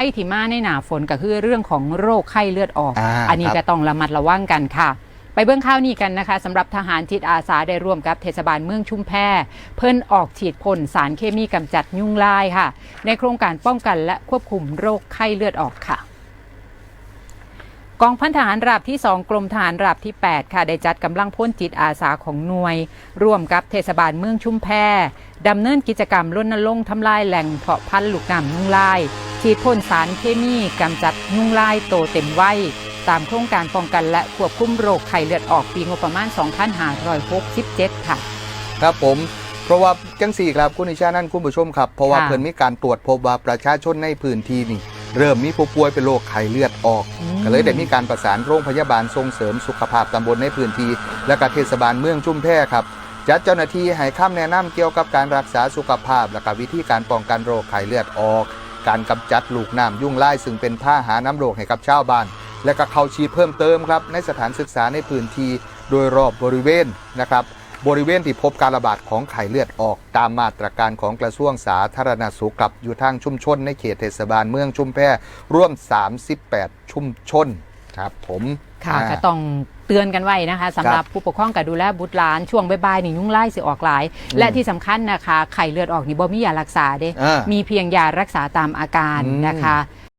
ไอ้ที่มาในหนาฝนก็คือเรื่องของโรคไข้เลือดออก อ่าอันนี้ครับ ก็ต้องระมัดระวังกันค่ะ ไปเบื้องข้าวนี้กันนะคะสำหรับทหารจิตอาสาได้ร่วมกับเทศบาลเมืองชุมแพ เพิ่นออกฉีดพ่นสารเคมีกำจัดยุงลายค่ะ ในโครงการป้องกันและควบคุมโรคไข้เลือดออกค่ะ กองพันทหารราบที่ 2 กรมทหารราบที่ 8 ค่ะได้จัดกำลังพ่นจิตอาสาของหน่วย ร่วมกับเทศบาลเมืองชุมแพดำเนินกิจกรรมรณรงค์ทำลายแหล่งเพาะพันธุ์ลูกน้ำยุงลายฉีดพ่นสารเคมีกำจัดยุงลายโตเต็มวัยตามโครงการป้องกันและควบคุมโรคไข้เลือดออกปีงบประมาณ 2567 ค่ะ ครับผมเพราะว่าจังสี่ครับคุณนิชานั่นคุณผู้ชมครับ เพราะว่าค่ะ เพิ่นมีการตรวจพบว่าประชาชนในพื้นที่นี่ เริ่มมีผู้ป่วยเป็นโรคไข้เลือดออกอืมก็เลยได้มีการประสานโรงพยาบาลส่งเสริมสุขภาพตำบลในพื้นที่ และก็เทศบาลเมืองชุมแพครับจัดเจ้าหน้าที่ให้คำแนะนำเกี่ยวกับการรักษาสุขภาพ และก็วิธีการป้องกันโรคไข้เลือดออก การกำจัดลูกน้ำยุ่งไล่ซึ่งเป็นผ้าหาน้ำโรคให้กับชาวบ้าน และก็เข้าฉีดเพิ่มเติมครับในสถานศึกษาในพื้นที่โดยรอบบริเวณนะครับ บริเวณที่พบการระบาดของไข้เลือดออกตามมาตรการของกระทรวงสาธารณสุขกับอยู่ทางชุมชนในเขตเทศบาลเมืองชุมแพร่วม 38 ชุมชนครับผมค่ะอ่าก็ต้องเตือนกันไว้นะคะสำหรับผู้ปกครองกับดูแลบุตรหลานช่วงบ่ายๆนี่ยุ่งไล่สิออกหลายอืมและที่สำคัญนะคะไข้เลือดออกนี่บ่มียารักษาเด้อ่ามีเพียงยารักษาตามอาการอืมนะคะ